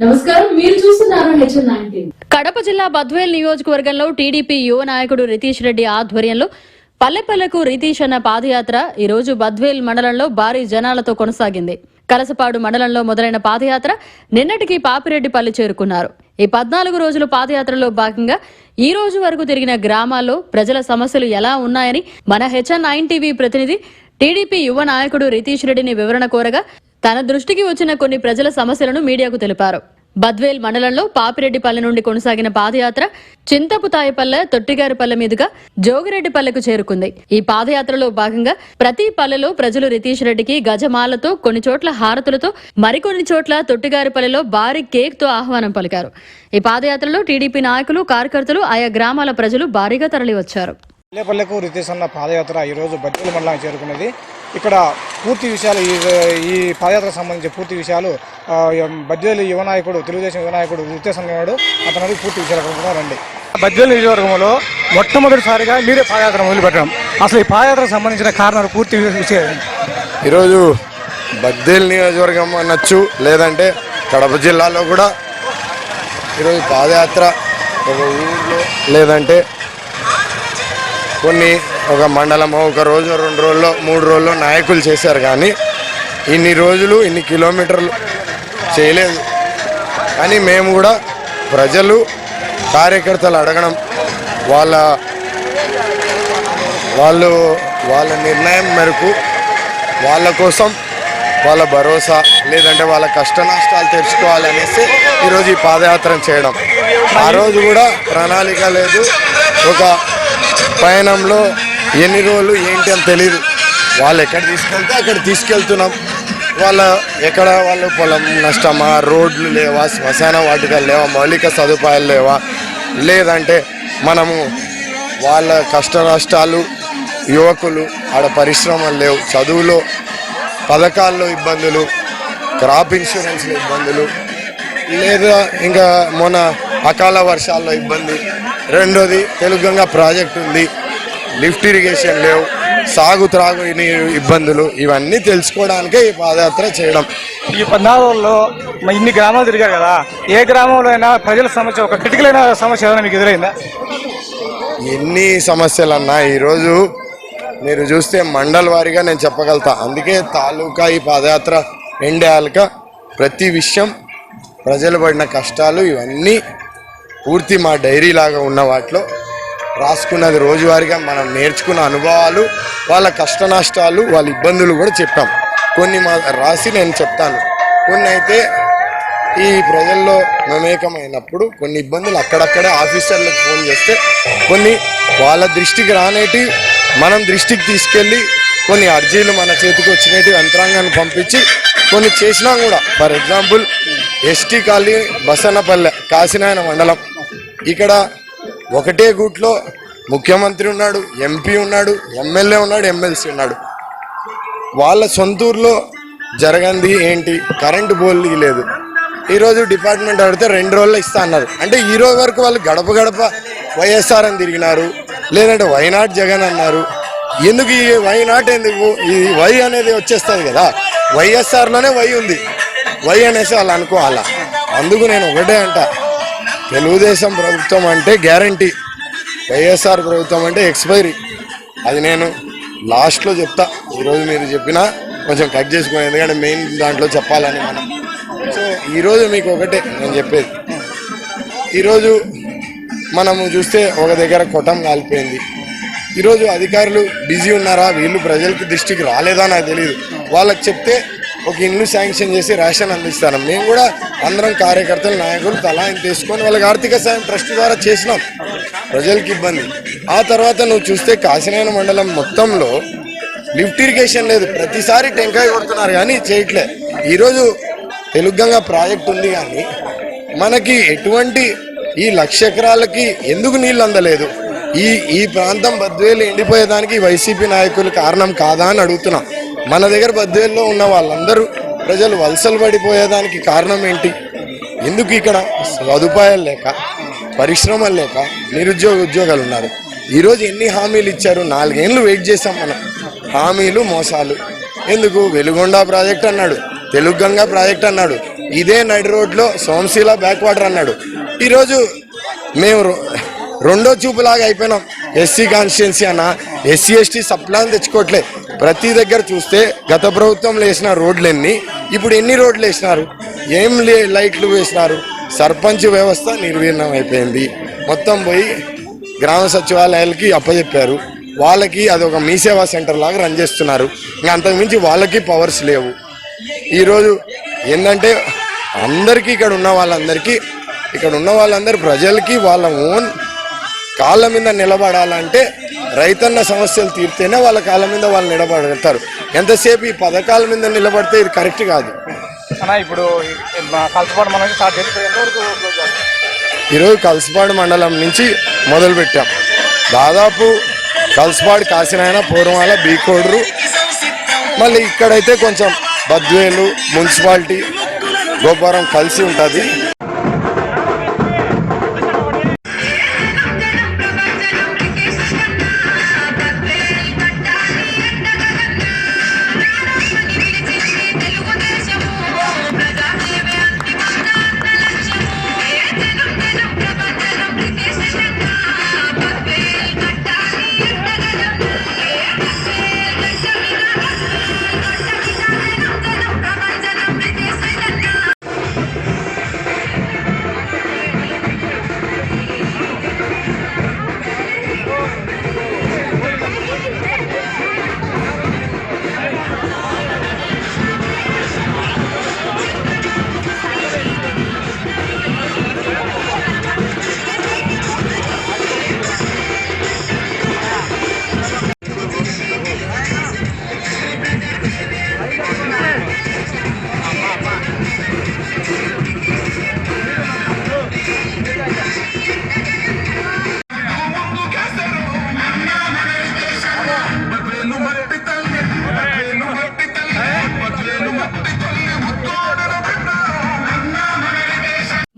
నమస్కారం మీరు చూస్తున్నారు హెచ్ఎన్ నైన్టీన్. కడప జిల్లా బద్వేల్ నియోజకవర్గంలో టీడీపీ యువ నాయకుడు రితీష్ రెడ్డి ఆధ్వర్యంలో పల్లెపల్లెకు రితీష్ అన్న పాదయాత్ర ఈ రోజు బద్వేల్ మండలంలో భారీ జనాలతో కొనసాగింది. కలసపాడు మండలంలో మొదలైన పాదయాత్ర నిన్నటికి పాపిరెడ్డిపల్లి చేరుకున్నారు. ఈ పద్నాలుగు రోజుల పాదయాత్రలో భాగంగా ఈ రోజు వరకు తిరిగిన గ్రామాల్లో ప్రజల సమస్యలు ఎలా ఉన్నాయని మన హెచ్ఎన్ నైన్ టీవీ ప్రతినిధి టీడీపీ యువ నాయకుడు రితీష్ రెడ్డిని వివరణ కోరగా తన దృష్టికి వచ్చిన కొన్ని ప్రజల సమస్యలను మీడియాకు తెలిపారు. బద్వేల్ మండలంలో పాపిరెడ్డిపల్లె నుండి కొనసాగిన పాదయాత్ర చింతపుతాయపల్లె తొట్టిగారిపల్లె మీదుగా జోగిరెడ్డిపల్లెకు చేరుకుంది. ఈ పాదయాత్రలో భాగంగా ప్రతి పల్లెలో ప్రజలు రితీష్ రెడ్డికి గజమాలతో కొన్ని చోట్ల హారతులతో మరికొన్ని చోట్ల తొట్టిగారిపల్లెలో భారీ కేక్తో ఆహ్వానం పలికారు. ఈ పాదయాత్రలో టీడీపీ నాయకులు కార్యకర్తలు ఆయా గ్రామాల ప్రజలు భారీగా తరలివచ్చారు. పల్లెపల్లెకు రితీష్ అన్న పాదయాత్ర ఈరోజు బద్దెల మండలానికి చేరుకున్నది. ఇక్కడ పూర్తి విషయాలు ఈ ఈ పాదయాత్రకు సంబంధించి పూర్తి విషయాలు బద్దెలు బద్వేలు యువ నాయకుడు తెలుగుదేశం యువనాయకుడు నాయకుడు రితేష్ అతను పూర్తి విషయాలు కనుక్కుందాం రండి. బద్వేలు నియోజకవర్గంలో మొట్టమొదటిసారిగా మీరే పాదయాత్ర మొదలుపెట్టడం. అసలు ఈ పాదయాత్రకు సంబంధించిన కారణాలు పూర్తి విషయం ఈరోజు బద్దేల్ నియోజకవర్గం అనొచ్చు లేదంటే కడప జిల్లాలో కూడా ఈరోజు పాదయాత్ర ఒక ఊళ్ళో లేదంటే కొన్ని ఒక మండలం ఒక రోజు రెండు రోజుల్లో మూడు రోజుల్లో నాయకులు చేశారు కానీ ఇన్ని రోజులు ఇన్ని కిలోమీటర్లు చేయలేదు. కానీ మేము కూడా ప్రజలు కార్యకర్తలు అడగడం వాళ్ళ వాళ్ళు వాళ్ళ నిర్ణయం మేరకు వాళ్ళ కోసం వాళ్ళ భరోసా లేదంటే వాళ్ళ కష్ట నష్టాలు తెలుసుకోవాలనేసి ఈరోజు ఈ పాదయాత్ర చేయడం. ఆ రోజు కూడా ప్రణాళిక లేదు. ఒక పయనంలో ఎన్ని రోజులు ఏంటి అని తెలియదు వాళ్ళు ఎక్కడ తీసుకెళ్తే అక్కడ తీసుకెళ్తున్నాం. వాళ్ళ ఎక్కడ వాళ్ళు పొలం నష్టమా రోడ్లు లేవా శ్మశాన వాటికలు లేవా మౌలిక సదుపాయాలు లేవా? లేదంటే మనము వాళ్ళ కష్ట నష్టాలు యువకులు ఆడ పరిశ్రమలు లేవు. చదువులో పథకాల్లో ఇబ్బందులు క్రాప్ ఇన్సూరెన్స్లో ఇబ్బందులు లేదా ఇంకా మొన్న అకాల వర్షాల్లో ఇబ్బంది రెండోది తెలుగంగా ప్రాజెక్ట్ ఉంది. లిఫ్ట్ ఇరిగేషన్ లేవు. సాగు త్రాగు ఇబ్బందులు ఇవన్నీ తెలుసుకోవడానికే ఈ పాదయాత్ర చేయడం. ఈ పద్నాలుగు రోజుల్లో మరి ఇన్ని గ్రామాలు తిరిగారు కదా ఏ గ్రామంలో అయినా ప్రజల సమస్య ఒక క్రిటికల్ అయిన సమస్య ఏమైనా మీకు ఎదురైందా? ఎన్ని సమస్యలు అన్నా ఈరోజు మీరు చూస్తే మండల్ వారీగా నేను చెప్పగలుగుతా. అందుకే తాలూకా ఈ పాదయాత్ర ఎండేయాలక ప్రతి విషయం ప్రజలు పడిన కష్టాలు ఇవన్నీ పూర్తి మా డైరీ లాగా ఉన్న వాటిలో రాసుకున్నది రోజువారీగా మనం నేర్చుకున్న అనుభవాలు వాళ్ళ కష్ట నష్టాలు వాళ్ళ ఇబ్బందులు కూడా చెప్పాం. కొన్ని మా రాసి నేను చెప్తాను. కొన్ని అయితే ఈ ప్రజల్లో మమేకమైనప్పుడు కొన్ని ఇబ్బందులు అక్కడక్కడే ఆఫీసర్లకు ఫోన్ చేస్తే కొన్ని వాళ్ళ దృష్టికి రానేటి మనం దృష్టికి తీసుకెళ్ళి కొన్ని అర్జీలు మన చేతికి వచ్చినట్టు యంత్రాంగాన్ని పంపించి కొన్ని చేసినా కూడా. For example ST colony Basannapalle Kasinayana మండలం. ఇక్కడ ఒకటే గూట్లో ముఖ్యమంత్రి ఉన్నాడు ఎంపీ ఉన్నాడు ఎమ్మెల్యే ఉన్నాడు ఎమ్మెల్సీ ఉన్నాడు. వాళ్ళ సొంతూరులో జరగంది ఏంటి? కరెంటు బోల్లి లేదు. ఈరోజు డిపార్ట్మెంట్ అడిగితే రెండు రోజులు ఇస్తా అన్నారు. అంటే ఈ రోజు వరకు వాళ్ళు గడప గడప వైఎస్ఆర్ అని తిరిగినారు లేదంటే వైనాట్ జగన్ అన్నారు. ఎందుకు ఈ వైనాట్ ఎందుకు? ఈ వై అనేది వచ్చేస్తుంది కదా. వైఎస్ఆర్లోనే వై ఉంది. వై అనేసి వాళ్ళు అనుకోవాలా? అందుకు నేను ఒకటే అంట. తెలుగుదేశం ప్రభుత్వం అంటే గ్యారంటీ. వైఎస్ఆర్ ప్రభుత్వం అంటే ఎక్స్పైరీ. అది నేను లాస్ట్లో చెప్తా. ఈరోజు మీరు చెప్పినా కొంచెం కట్ చేసుకోండి ఎందుకంటే మెయిన్ దాంట్లో చెప్పాలని మనం. సో ఈరోజు మీకు ఒకటే నేను చెప్పేది. ఈరోజు మనము చూస్తే ఒక దగ్గర కొట్టం కాలిపోయింది. ఈరోజు అధికారులు బిజీ ఉన్నారా? వీళ్ళు ప్రజలకి దృష్టికి రాలేదా? నాకు తెలియదు వాళ్ళకి చెప్తే ఒక ఇల్లు శాంక్షన్ చేసి రేషన్ అందిస్తాను. మేము కూడా అందరం కార్యకర్తలు నాయకులు తలాయం తీసుకొని వాళ్ళకి ఆర్థిక సాయం ట్రస్ట్ ద్వారా చేసినాం. ప్రజలకి ఇబ్బంది. ఆ తర్వాత నువ్వు చూస్తే కాశీనాయన మండలం మొత్తంలో లిఫ్ట్ ఇరిగేషన్ లేదు. ప్రతిసారి టెంకాయ కొడుతున్నారు కానీ చేయట్లే. ఈరోజు తెలుగంగా ప్రాజెక్ట్ ఉంది కానీ మనకి ఎటువంటి ఈ లక్ష ఎకరాలకి ఎందుకు నీళ్ళు అందలేదు? ఈ ఈ ప్రాంతం బద్వేలు ఎండిపోయేదానికి వైసీపీ నాయకులు కారణం కాదా అని అడుగుతున్నాం. మన దగ్గర బద్వేల్లో ఉన్న వాళ్ళందరూ ప్రజలు వలసలు పడిపోయేదానికి కారణం ఏంటి? ఎందుకు ఇక్కడ సదుపాయాలు లేక పరిశ్రమలు లేక నిరుద్యోగ ఉద్యోగాలు ఉన్నారు? ఈరోజు ఎన్ని హామీలు ఇచ్చారు? నాలుగేళ్ళు వెయిట్ చేసాం మనం. హామీలు మోసాలు. ఎందుకు? వెలుగొండ ప్రాజెక్ట్ అన్నాడు తెలుగుగంగ ప్రాజెక్ట్ అన్నాడు ఇదే నడి రోడ్లో సోమశీల బ్యాక్ వాటర్ అన్నాడు. ఈరోజు మేము రెండో చూపులాగా అయిపోయినాం. ఎస్సీ కాన్స్టిట్యున్సీ అన్న ఎస్సీ ఎస్టీ సప్లాన్ తెచ్చుకోవట్లేదు ప్రతి దగ్గర చూస్తే గత ప్రభుత్వంలో వేసిన రోడ్లన్నీ ఇప్పుడు ఎన్ని రోడ్లు వేసినారు? ఏం లే- లైట్లు వేసినారు? సర్పంచ్ వ్యవస్థ నిర్వీర్ణం అయిపోయింది. మొత్తం పోయి గ్రామ సచివాలయాలకి అప్పచెప్పారు వాళ్ళకి అది ఒక మీ సేవా సెంటర్ లాగా రన్ చేస్తున్నారు. ఇంకా అంతకుమించి వాళ్ళకి పవర్స్ లేవు. ఈరోజు ఏంటంటే అందరికీ ఇక్కడ ఉన్న వాళ్ళందరికీ ఇక్కడ ఉన్న వాళ్ళందరూ ప్రజలకి వాళ్ళ ఓన్ కాళ్ళ మీద నిలబడాలంటే రైతన్న సమస్యలు తీరితేనే వాళ్ళ కాళ్ళ మీద వాళ్ళు నిలబడగలుగుతారు ఎంతసేపు ఈ పథకాల మీద నిలబడితే ఇది కరెక్ట్ కాదు. ఇప్పుడు కలసపాడు స్టార్ట్ చేసి? ఈరోజు కల్సపాడు మండలం నుంచి మొదలు పెట్టాం దాదాపు కల్సపాడు కాసినాయన పూర్వాల బీకోడ్రు మళ్ళీ ఇక్కడైతే కొంచెం బద్వేలు మున్సిపాలిటీ గోపురం కలిసి ఉంటుంది.